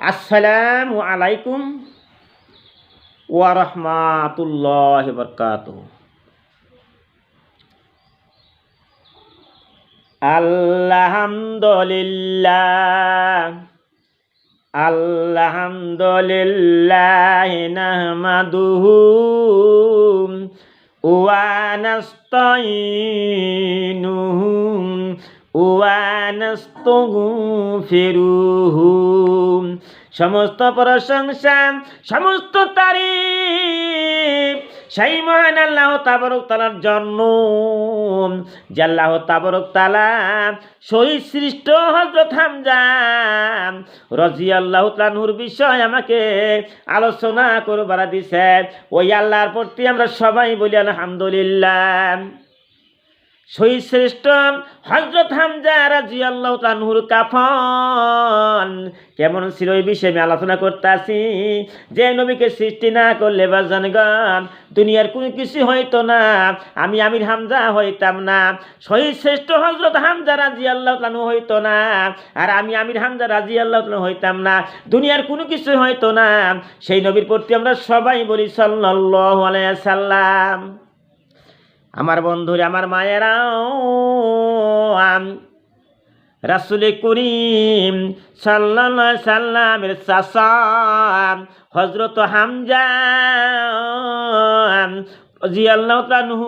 আসসালামু আলাইকুম ওয়া রাহমাতুল্লাহি বারাকাতুহু। আলহামদুলিল্লাহ আলহামদুলিল্লাহ নাহমাদুহু ওয়া নাস্তাইনুহু ওয়া নাস্তাগফিরুহু। সমস্ত প্রশংসা সমস্ত তারিফ। সেই মহান আল্লাহ তাবরক তালার জন্য, যে আল্লাহ তাবরক তালা শহীদ সৃষ্ট হজরত হামজা রাজি আল্লাহ তানুর বিষয় আমাকে আলোচনা করবার দিছে। ওই আল্লাহর প্রতি আমরা সবাই বলি, আলহামদুলিল্লাহ। শহীদ শ্রেষ্ঠ হজরত হামজা রাজি আল্লাহ তানহুর কাফন। কেমন ছিল ওই বিষয়ে আমি আলোচনা করতেছি। যে নবীকে সৃষ্টি না করলে বা জানগান দুনিয়ার কোনো কিছু হইতো না। আমি আমির হামজা হইতাম না। শহীদ শ্রেষ্ঠ হজরত হামজা রাজি আল্লাহ তানু হইতো না। আর আমি আমির হামজা রাজি আল্লাহ তানু হইতাম না। দুনিয়ার কোনো কিছু হইতো না। সেই নবীর প্রতি আমরা সবাই বলি সাল্লাল্লাহু আলাইহি সাল্লাম আমার বন্ধুরা, আমার মায়েরাও রাসুল করিম সাল্লা সাল্লামের চাষা হজরত হামজা জি আল্লাহ তানহু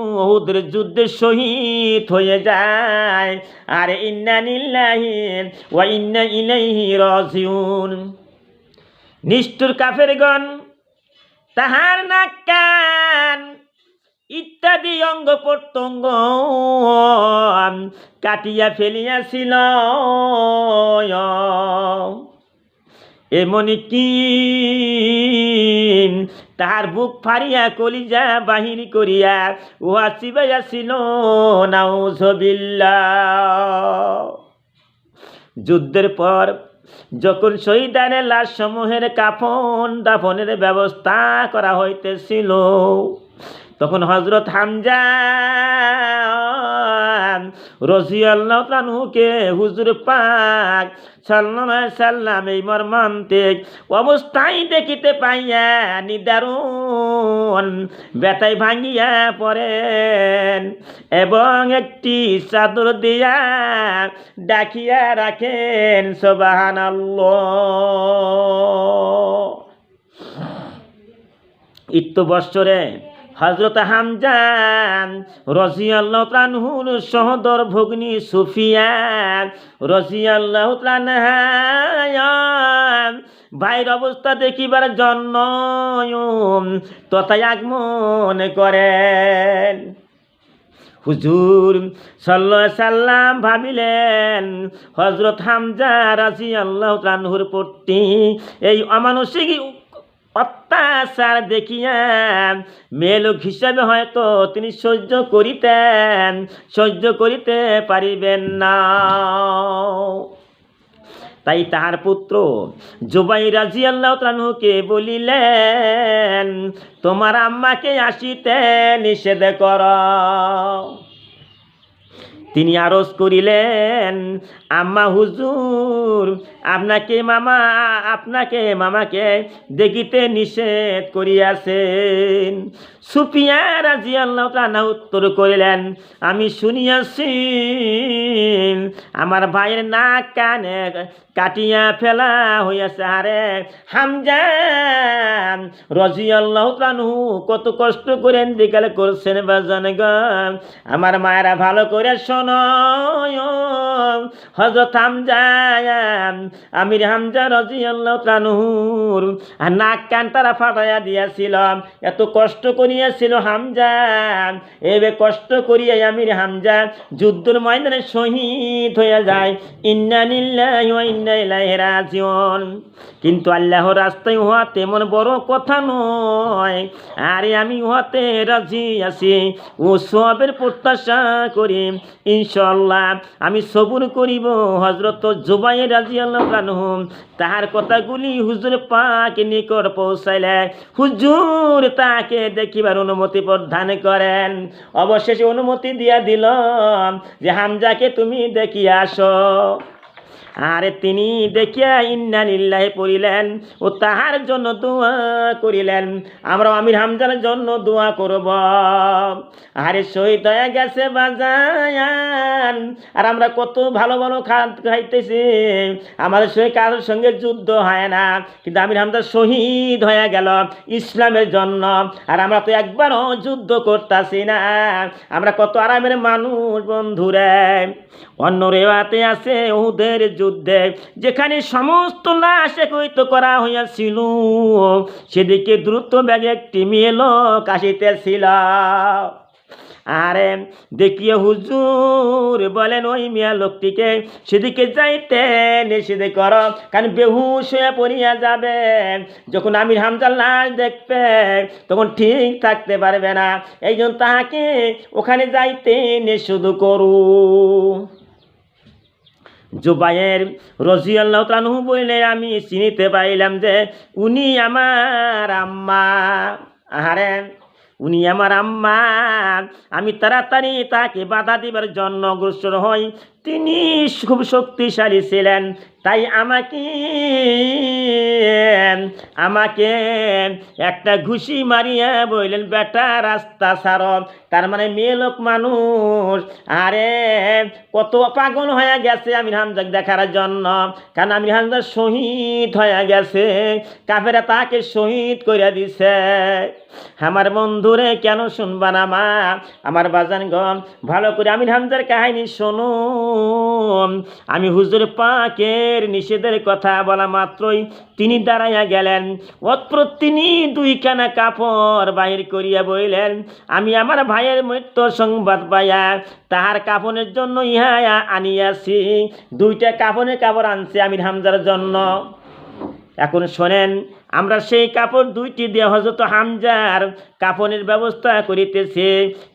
যুদ্ধে শহীদ হয়ে যায়। আর ইন্না নিল্লাহি ওয়া ইন্না ইলাইহি রাজিউন। নিষ্ঠুর কাফেরগণ, তাহার নাক কান ইত্যাদি অঙ্গ প্রত্যঙ্গ কাটিয়া ফেলিয়াছিল। এমনি কি তাহার বুক ফারিয়া কলিজা বাহিনী করিয়া উহা চিবাইয়াছিল। নাউজবিল্লা যুদ্ধের পর যখন শহীদানের লাশ সমূহের কাফন দাফনের ব্যবস্থা করা হইতেছিল তখন হজরত হামজা রসিয়াল্লাহকে হুজুর পাক সাল্লাহ সাল্লাম এই মর্মান্তিক অবস্থায় দেখিতে পাইয়া নিদারুণ ব্যথায় ভাঙিয়া পড়েন এবং একটি চাদর দিয়া ডাকিয়া রাখেন সবাহান ইত্য বৎসরে হজরত হামজান রজিয়াল্লাহ প্রানহুর সহদর ভগ্নী সুফিয়া রজিয়াল্লাহ প্রাণ ভাইয়ের অবস্থা দেখিবার জন্য তথায় আগমন করেন। হুজুর সাল্লাহ সাল্লাম ভাবিলেন হজরত হামজা রাজি আল্লাহ প্রানহুর প্রতি এই অমানসিক অত্যাচার দেখিয়া মেয়ে লোক হিসাবে হয়তো তিনি সহ্য করিতেন, সহ্য করিতে পারিবেন না। তাই তাহার পুত্র জুবাই রাজি আল্লাহ তানুকে বলিলেন, তোমার আম্মাকে আসিতে নিষেধ কর। তিনি আরজ করিলেন আম্মা হুজুর, আপনাকে মামা, আপনাকে মামাকে দেখিতে নিষেধ করিয়াছেন। সুফিয়া রাজি আল্লাহ তানা উত্তর করিলেন, আমি শুনিয়াছি, আমার ভাইয়ের নাক, কানে কাটিয়া ফেলা হইয়াছে। আরে হামজা রজি আল্লাহ তানু কত কষ্ট করে দিকালে করছেন বাজান গ আমার মায়েরা ভালো করে শোন। হজরত হামজা, আমির হামজা রাজি আল্লাহ তানুর আর নাক কান তারা ফাটাইয়া দিয়াছিল। এত কষ্ট করিয়াছিল হামজা। এবে কষ্ট করিয়া আমির হামজা যুদ্ধের ময়দানে শহীদ হইয়া যায়। ইন্না নিল্লাহি ওয়া ইন্না ইলাইহি রাজিউন। কিন্তু আল্লাহর রাস্তায় উহা তেমন বড় কথা নয়। আরে আমি উহাতে রাজি আছি। ও সবের প্রত্যাশা করি। ইনশাল্লাহ আমি সবুর করিব। হজরত জুবাই রাজি আল্লাহ তাহার কথাগুলি হুজুর পাক নিকট পৌঁছাইলে হুজুর তাকে দেখিবার অনুমতি প্রদান করেন। অবশেষে অনুমতি দিয়া দিল যে, হামজাকে তুমি দেখিয়া আসো। আরে তিনি দেখিয়া ইন্না লিল্লাহি পড়িলেন ও তাহার জন্য দোয়া করিলেন। আমরা আমির হামজার জন্য দোয়া করব। আরে শহীদ হয়ে গেছে বাজায়ান। আর আমরা কত ভালো ভালো খাইতেছি। আমাদের সঙ্গে কারোর সঙ্গে যুদ্ধ হয় না। কিন্তু আমির হামজা শহীদ হয়ে গেল ইসলামের জন্য। আর আমরা তো একবারও যুদ্ধ করতেছি না। আমরা কত আরামের মানুষ বন্ধুরে। অন্য রেওয়াতে আছে ওদের যুদ্ধে, যেখানে সমস্ত লাশ একত্রিত করা হইয়াছিল, সেদিকে দ্রুত ব্যাগে একটি মেয়ে লোক আসিতেছিল। আরে, দেখিয়ে হুজুর, বলেন ওই মিয়া লোকটিকে, সেদিকে যাইতে নিষেধ কর, কারণ বেহুশ হয়ে পড়িয়া যাবে। যখন আমির হামজার লাশ দেখবে, তখন ঠিক থাকতে পারবে না। এই জন্য তাহাকে ওখানে যাইতে নিষেধ করু জুবাইয়ের রজি আল্লাহ তানহু বললে, আমি চিনিতে পাইলাম যে উনি আমার আম্মা। আহারে, উনি আমার আম্মা। আমি তাড়াতাড়ি তাকে বাধা দিবার জন্য অগ্রসর হই। তিনি খুব শক্তিশালী ছিলেন, তাই আমাকে আমাকে একটা ঘুষি মারিয়া বললেন, বেটা, রাস্তা সার তার মানে মেয়ে লোক মানুষ, আরে কত পাগল হয়ে গেছে আমির হামজাক দেখার জন্য। কারণ আমির হামজা শহীদ হয়ে গেছে, কাফেরা তাকে শহীদ করে দিছে। আমার বন্ধুরে কেন শুনবা না মা? আমার বাজান গম ভালো করে আমির হামজার কাহিনী শোনো। আমি হুজুর পাকের নিষেধের কথা বলা মাত্রই তিনি দাঁড়াইয়া গেলেন। অত্র তিনি দুইখানা কাপড় বাহির করিয়া বইলেন। আমি আমার ভাইয়ের মৃত্যুর সংবাদ পাইয়া তাহার কাপড়ের জন্য ইহা আনিয়াছি। দুইটা কাপড়ের কাপড় আনছে আমির হামজার জন্য। এখন শোনেন আমরা সেই কাপড় দুইটি দিয়ে হজরত হামজার কাপড়ের ব্যবস্থা করিতেছে।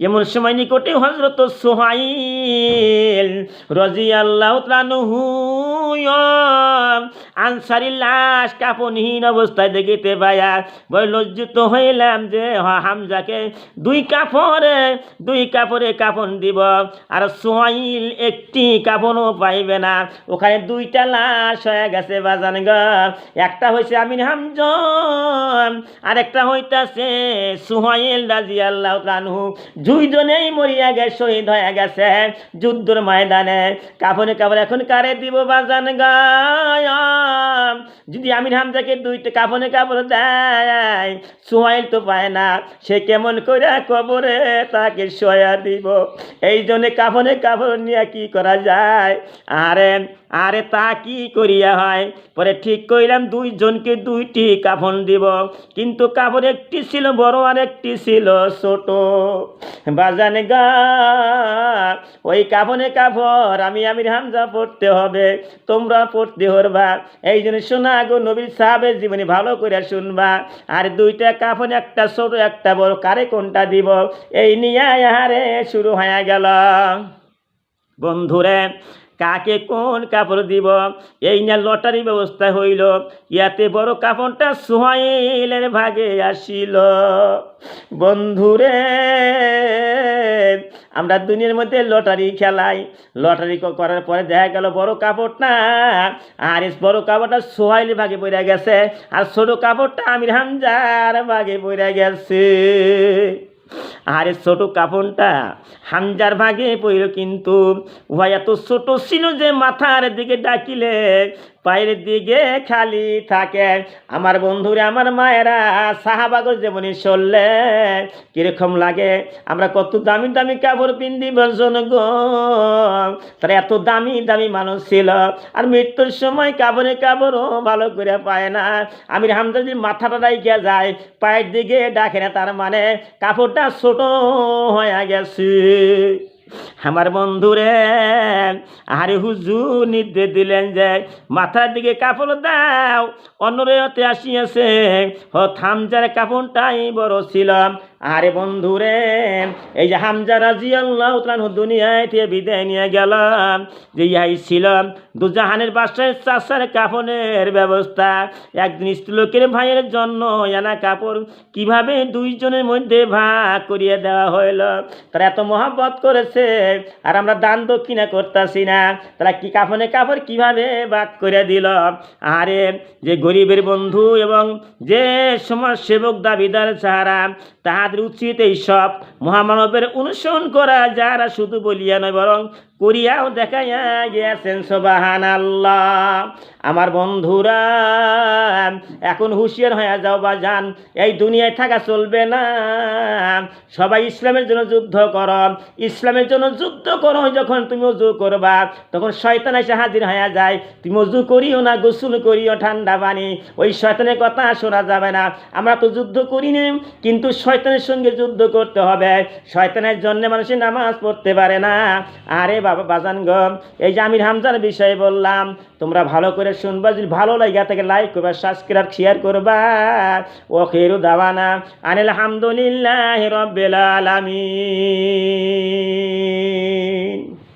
এমন সময় নিকটে হজরত সোহাইল রজি আল্লাহ আনসারি লাশ কাপড়হীন অবস্থায় দেখিতে পায়া বই লজ্জিত হইলাম যে হামজাকে দুই কাপড়ে দুই কাপড়ে কাপড় দিব। আর সোহাইল একটি কাপড়ও পাইবে না। ওখানে দুইটা লাশ হয়ে গেছে, বাজান গা। একটা হয়েছে আমিন হামজন আর একটা হইতাছে সুহাইল রাজি আল্লাহ কানহু দুইজনেই মরিয়া গেছে, শহীদ হয়ে গেছে যুদ্ধর ময়দানে। কাপড়ে কাপড় এখন কারে দিব বাজান গায় যদি আমির হামজাকে দুইটা কাপড়ে কাপড় দেয়, সোহাইল তো পায় না। সে কেমন করে কবরে তাকে সয়া দিব। এই জন্য কাপড়ে কাপড় নিয়ে কি করা যায়? আরে আরে তা কি করিয়া হয়? পরে ঠিক কইলাম দুইজনকে দুইটি কাফন দিব। কিন্তু কাপড় একটি ছিল বড় আর একটি ছিল ছোট। বাজানে গা, ওই কাফনে কাপড় আমি আমির হামজা পড়তে হবে। তোমরা পড়তে হরবা। এই জন্য শোনা গো, নবীর সাহাবের জীবনে ভালো করে শুনবা। আর দুইটা কাফন, একটা ছোট, একটা বড়, কারে কোনটা দিব? এই নিয়ে আহারে শুরু হয়ে গেল। বন্ধুরে কাকে কোন কাপড় দিব? এই না লটারি ব্যবস্থা হইল। ইয়াতে বড় কাপড়টা সোহাইলের ভাগে আসিল। বন্ধুরে, আমরা দুনিয়ার মধ্যে লটারি খেলাই। লটারি করার পরে দেখা গেল বড় কাপড়টা, আর বড় কাপড়টা সোহাইলের ভাগে পড়ে গেছে। আর ছোট কাপড়টা আমির হামজার ভাগে পড়ে গেছে। আরে ছোট কাফনটা হামজার ভাগে পইল কিন্তু উহা এত ছোট ছিল যে মাথার দিকে ডাকিলে পায়ের দিকে খালি থাকে। আমার বন্ধুরা, আমার মায়েরা সাহাবাগর যেমনই চললে কীরকম লাগে? আমরা কত দামি দামি কাপড় পিন্দি বর্জন গো। তারা এত দামি দামি মানুষ ছিল। আর মৃত্যুর সময় কাপড়ে কাপড়ও ভালো করে পায় না। আমির হামজা যদি মাথাটা রাইখা যায়, পায়ের দিকে ডাকে না তার মানে কাপড়টা ছোট হয়ে গেছে। আমার বন্ধুরে, আরে হুজুর নির্দেশ দিলেন যে মাথার দিকে কাপড় দাও, অন্যরে হতে আসিয়াছে। হ থামজার কাপড়টাই বড় ছিল। আরে বন্ধু রে এই যে হামজা রাজি আল্লাহ দুনিয়ায় থেকে বিদায় নিয়ে গেলাম যে ইহাই ছিল, দুজাহানের বাসায় চাষার কাফনের ব্যবস্থা। একদিন স্ত্রীলোকের ভাইয়ের জন্য এনা কাপড় কীভাবে দুইজনের মধ্যে ভাগ করিয়ে দেওয়া হইল? তারা এত মহাব্বত করেছে। আর আমরা দান দক্ষিণা করতেছি না। তারা কি কাফনে কাপড় কীভাবে ভাগ করে দিল? আরে, যে গরিবের বন্ধু এবং যে সমাজ সেবক দাবিদার যারা তাহাদের উচিত এই সব মহামানবের অনুসরণ করা যারা শুধু বলিয়া নয়, বরং করিয়াও দেখাইয়া গিয়াছেন সোবাহান আল্লাহ আমার বন্ধুরা এখন হুঁশিয়ার হয়ে যাও বা যান এই দুনিয়ায় থাকা চলবে না। সবাই ইসলামের জন্য যুদ্ধ করো। ইসলামের জন্য যুদ্ধ করো, যখন তুমি অজু করবা, তখন শয়তান এসে হাজির হয়ে যায়। তুমি অজু করিও না, গোসল করিও ঠান্ডা পানি। ওই শয়তানের কথা শোনা যাবে না। আমরা তো যুদ্ধ করিনি কিন্তু শয়তানের সঙ্গে যুদ্ধ করতে হবে। শয়তানের জন্য মানুষের নামাজ পড়তে পারে না। আরে বাবা, বাজান গ, এই যে আমির হামজার বিষয়ে বললাম, তোমরা ভালো করে শুনবা, যদি ভালো লাগে থেকে লাইক করবা সাবস্ক্রাইব শেয়ার করবা। ও খেরু দাওয়ানা। আনিল হামদুলিল্লাহ রব্বিল আলামিন।